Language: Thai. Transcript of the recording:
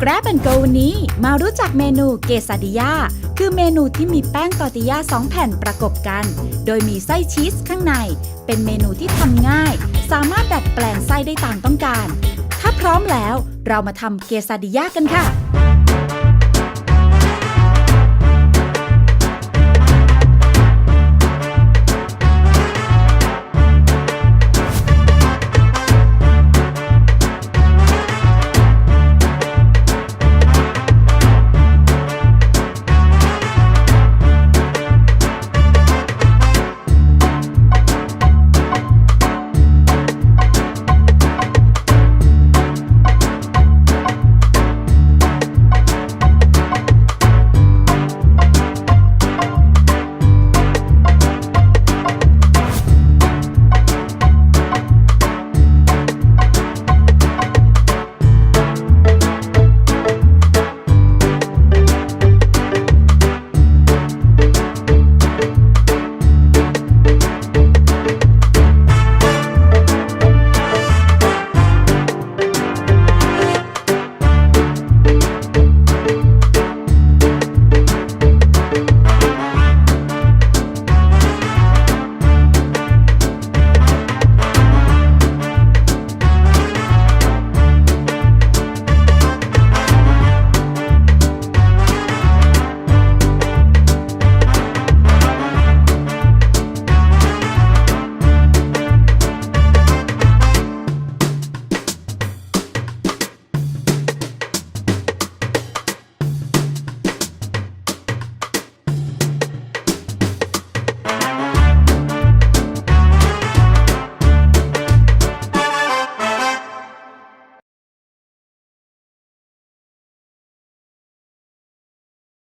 Grab and Go วันนี้มารู้จักเมนูเกซาดิยาคือเมนูที่มีแป้งตอติยา2แผ่นประกบกัน โดยมีไส้ชีสข้างใน เป็นเมนูที่ทำง่าย สามารถดัดแปลงไส้ได้ตามต้องการ ถ้าพร้อมแล้วเรามาทำเกซาดิยากันค่ะ